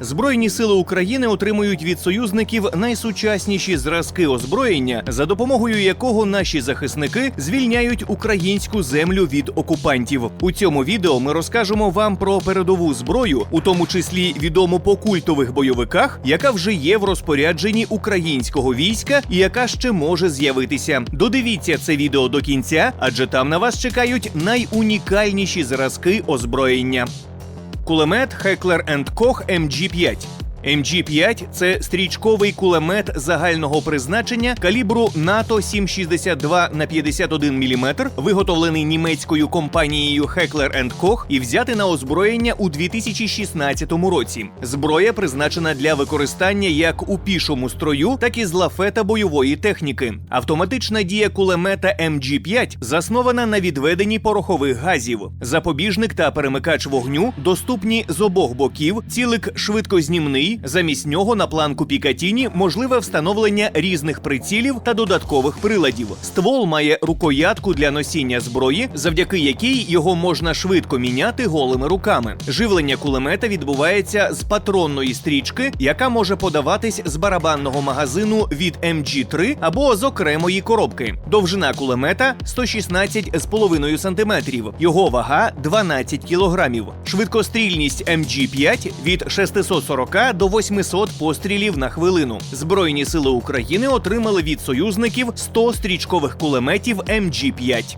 Збройні сили України отримують від союзників найсучасніші зразки озброєння, за допомогою якого наші захисники звільняють українську землю від окупантів. У цьому відео ми розкажемо вам про передову зброю, у тому числі відому по культових бойовиках, яка вже є в розпорядженні українського війська і яка ще може з'явитися. Додивіться це відео до кінця, адже там на вас чекають найунікальніші зразки озброєння. Кулемет Heckler Koch MG5. MG5 – це стрічковий кулемет загального призначення калібру НАТО 762 на 51 мм, виготовлений німецькою компанією Heckler Koch і взятий на озброєння у 2016 році. Зброя призначена для використання як у пішому строю, так і з лафета бойової техніки. Автоматична дія кулемета MG5 заснована на відведенні порохових газів. Запобіжник та перемикач вогню доступні з обох боків, цілик швидкознімний. Замість нього на планку Пікатіні можливе встановлення різних прицілів та додаткових приладів. Ствол має рукоятку для носіння зброї, завдяки якій його можна швидко міняти голими руками. Живлення кулемета відбувається з патронної стрічки, яка може подаватись з барабанного магазину від MG3 або з окремої коробки. Довжина кулемета 116,5 см. Його вага 12 кг. Швидкострільність MG5 від 640 до 800 пострілів на хвилину. Збройні сили України отримали від союзників 100 стрічкових кулеметів MG5.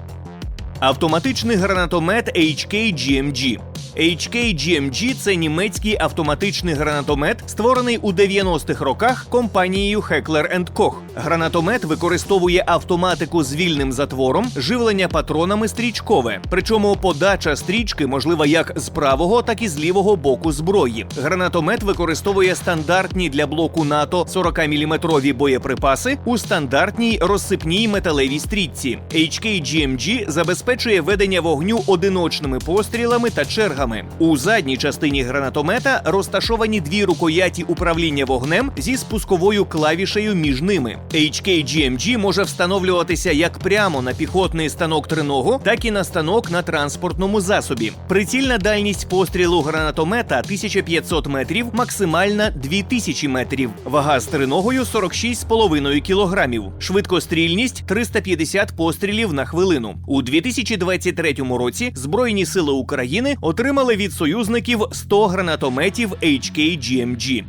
Автоматичний гранатомет HK GMG. HK GMG – це німецький автоматичний гранатомет, створений у 90-х роках компанією Heckler Koch. Гранатомет використовує автоматику з вільним затвором, живлення патронами стрічкове. Причому подача стрічки можлива як з правого, так і з лівого боку зброї. Гранатомет використовує стандартні для блоку НАТО 40-мм боєприпаси у стандартній розсипній металевій стрічці. HK GMG забезпечує ведення вогню одиночними пострілами та чергами. У задній частині гранатомета розташовані дві рукояті управління вогнем зі спусковою клавішею між ними. HK GMG може встановлюватися як прямо на піхотний станок триногу, так і на станок на транспортному засобі. Прицільна дальність пострілу гранатомета 1500 метрів, максимальна 2000 метрів. Вага з триногою 46,5 кілограмів. Швидкострільність 350 пострілів на хвилину. У 2023 році Збройні сили України отримали від союзників 100 гранатометів HK GMG.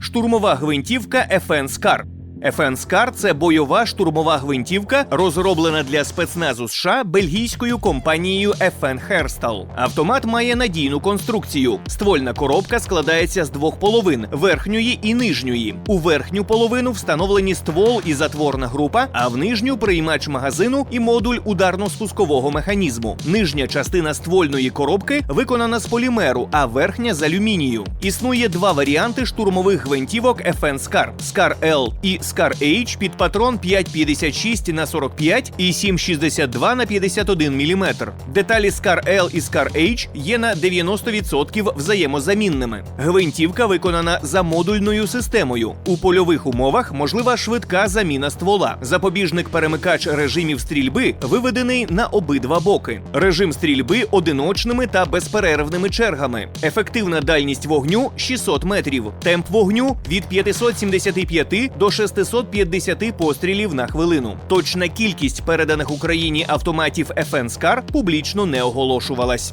Штурмова гвинтівка FN SCAR. FN SCAR – це бойова штурмова гвинтівка, розроблена для спецназу США бельгійською компанією FN Herstal. Автомат має надійну конструкцію. Ствольна коробка складається з двох половин верхньої і нижньої. У верхню половину встановлені ствол і затворна група, а в нижню приймач магазину і модуль ударно-спускового механізму. Нижня частина ствольної коробки виконана з полімеру, а верхня з алюмінію. Існує два варіанти штурмових гвинтівок FN SCAR – SCAR L і SCAR H під патрон 5,56 на 45 і 7,62 на 51 мм. Деталі SCAR L і SCAR H є на 90% взаємозамінними. Гвинтівка виконана за модульною системою. У польових умовах можлива швидка заміна ствола. Запобіжник перемикач режимів стрільби виведений на обидва боки. Режим стрільби одиночними та безперервними чергами. Ефективна дальність вогню 600 метрів. Темп вогню від 575 до 650 пострілів на хвилину. Точна кількість переданих Україні автоматів FN SCAR публічно не оголошувалась.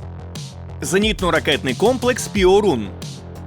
Зенітно-ракетний комплекс Піорун.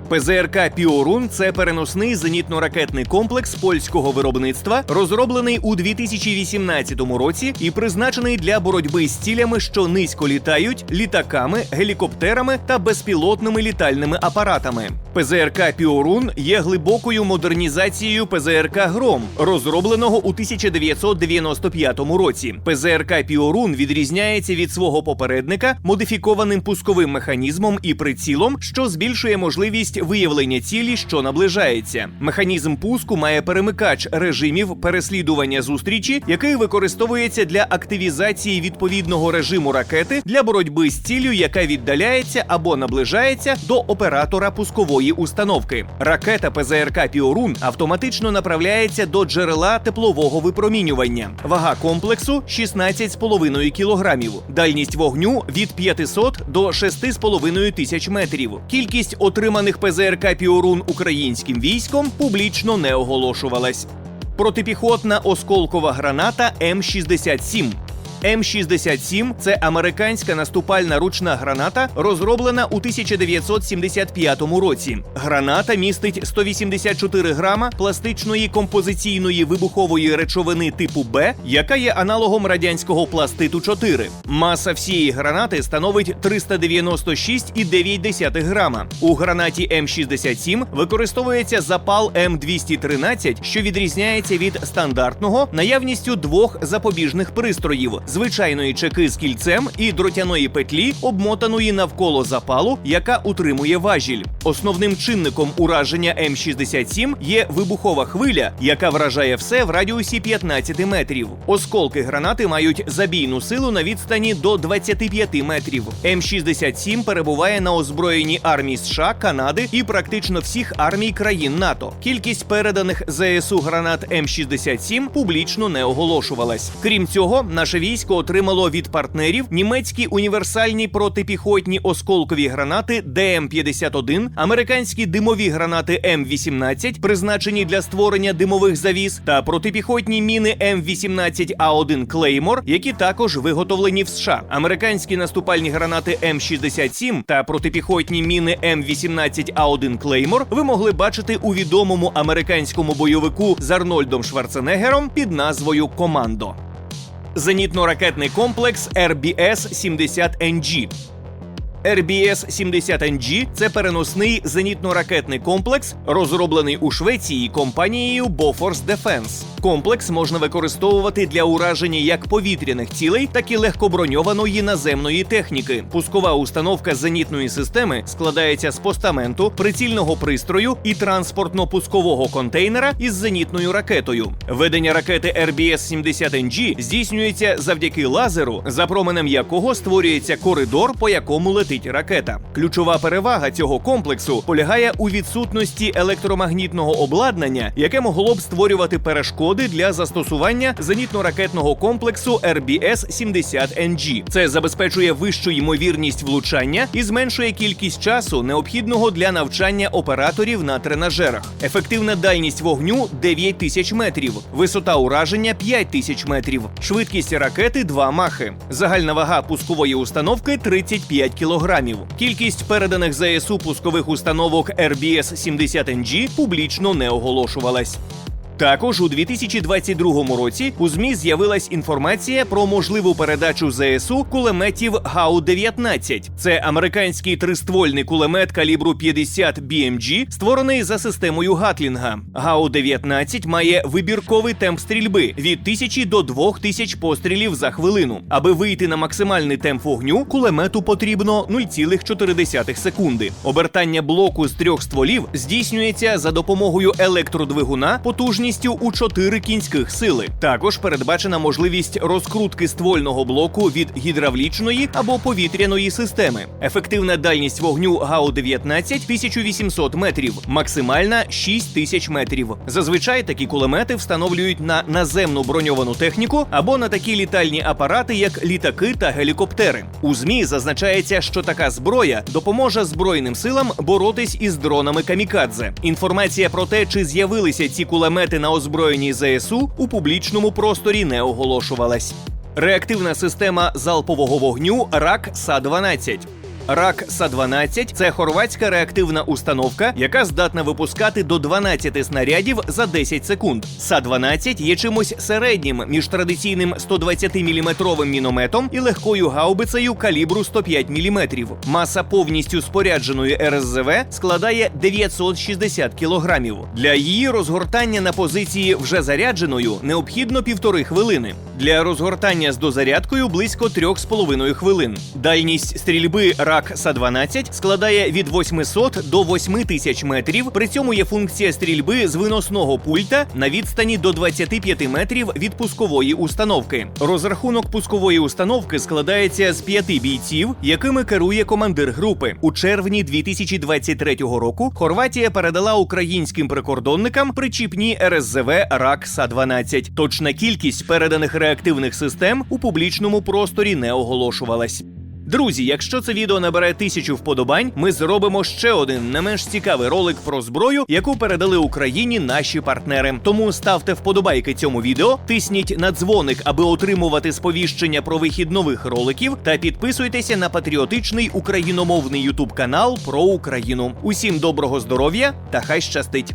ПЗРК Піорун це переносний зенітно-ракетний комплекс польського виробництва, розроблений у 2018 році і призначений для боротьби з цілями, що низько літають, літаками, гелікоптерами та безпілотними літальними апаратами. ПЗРК Піорун є глибокою модернізацією ПЗРК Гром, розробленого у 1995 році. ПЗРК Піорун відрізняється від свого попередника модифікованим пусковим механізмом і прицілом, що збільшує можливість виявлення цілі, що наближається. Механізм пуску має перемикач режимів переслідування зустрічі, який використовується для активізації відповідного режиму ракети для боротьби з ціллю, яка віддаляється або наближається до оператора пускової пускової установки. Ракета ПЗРК Піорун автоматично направляється до джерела теплового випромінювання. Вага комплексу 16,5 кілограмів. Дальність вогню від 500 до 6,5 тисяч метрів. Кількість отриманих ПЗРК Піорун українським військом публічно не оголошувалась. Протипіхотна осколкова граната М67. М67 – це американська наступальна ручна граната, розроблена у 1975 році. Граната містить 184 грама пластичної композиційної вибухової речовини типу Б, яка є аналогом радянського пластиту 4. Маса всієї гранати становить 396,9 грама. У гранаті М67 використовується запал М213, що відрізняється від стандартного наявністю двох запобіжних пристроїв звичайної чеки з кільцем і дротяної петлі, обмотаної навколо запалу, яка утримує важіль. Основним чинником ураження М67 є вибухова хвиля, яка вражає все в радіусі 15 метрів. Осколки гранати мають забійну силу на відстані до 25 метрів. М67 перебуває на озброєнні армій США, Канади і практично всіх армій країн НАТО. Кількість переданих ЗСУ гранат М67 публічно не оголошувалась. Крім цього, наше військо отримало від партнерів німецькі універсальні протипіхотні осколкові гранати ДМ-51, американські димові гранати М-18, призначені для створення димових завіс, та протипіхотні міни М-18А1 Клеймор, які також виготовлені в США. Американські наступальні гранати М-67 та протипіхотні міни М-18А1 Клеймор ви могли бачити у відомому американському бойовику з Арнольдом Шварценеггером під назвою Командо. Зенітно-ракетний комплекс RBS-70NG. RBS-70NG – це переносний зенітно-ракетний комплекс, розроблений у Швеції компанією Bofors Defense. Комплекс можна використовувати для ураження як повітряних цілей, так і легкоброньованої наземної техніки. Пускова установка зенітної системи складається з постаменту, прицільного пристрою і транспортно-пускового контейнера із зенітною ракетою. Ведення ракети RBS-70NG здійснюється завдяки лазеру, за променем якого створюється коридор, по якому летить ракета. Ключова перевага цього комплексу полягає у відсутності електромагнітного обладнання, яке могло б створювати перешкоди для застосування зенітно-ракетного комплексу RBS-70NG. Це забезпечує вищу ймовірність влучання і зменшує кількість часу, необхідного для навчання операторів на тренажерах. Ефективна дальність вогню 9 тисяч метрів, висота ураження 5 тисяч метрів, швидкість ракети 2 махи. Загальна вага пускової установки 35 кілограмів. Кількість переданих ЗСУ пускових установок RBS-70NG публічно не оголошувалась. Також у 2022 році у змі з'явилась інформація про можливу передачу ЗСУ кулеметів ГАУ-19. Це американський триствольний кулемет калібру 50 BMG, створений за системою Гатлінга. ГАУ-19 має вибірковий темп стрільби від 1000 до 2000 пострілів за хвилину. Аби вийти на максимальний темп вогню, кулемету потрібно 0,4 секунди. Обертання блоку з трьох стволів здійснюється за допомогою електродвигуна потужністю у 4 кінських сили. Також передбачена можливість розкрутки ствольного блоку від гідравлічної або повітряної системи. Ефективна дальність вогню ГАУ-19 1800 метрів, максимальна 6000 метрів. Зазвичай такі кулемети встановлюють на наземну броньовану техніку або на такі літальні апарати, як літаки та гелікоптери. У змі зазначається, що така зброя допоможе збройним силам боротись із дронами камікадзе. Інформація про те, чи з'явилися ці кулемети на озброєнні ЗСУ, у публічному просторі не оголошувалась. Реактивна система залпового вогню РАК СА-12. РАК СА-12 – це хорватська реактивна установка, яка здатна випускати до 12 снарядів за 10 секунд. СА-12 є чимось середнім між традиційним 120-мм мінометом і легкою гаубицею калібру 105 мм. Маса повністю спорядженої РСЗВ складає 960 кілограмів. Для її розгортання на позиції вже зарядженою необхідно півтори хвилини. Для розгортання з дозарядкою близько 3,5 хвилин. Дальність стрільби РАК Рак Са-12 складає від 800 до 8000 метрів. При цьому є функція стрільби з виносного пульта на відстані до 25 метрів від пускової установки. Розрахунок пускової установки складається з п'яти бійців, якими керує командир групи. У червні 2023 року Хорватія передала українським прикордонникам причіпні РСЗВ Рак Са-12. Точна кількість переданих реактивних систем у публічному просторі не оголошувалась. Друзі, якщо це відео набере тисячу вподобань, ми зробимо ще один не менш цікавий ролик про зброю, яку передали Україні наші партнери. Тому ставте вподобайки цьому відео, тисніть на дзвоник, аби отримувати сповіщення про вихід нових роликів, та підписуйтеся на патріотичний україномовний ютуб канал про Україну. Усім доброго здоров'я та хай щастить!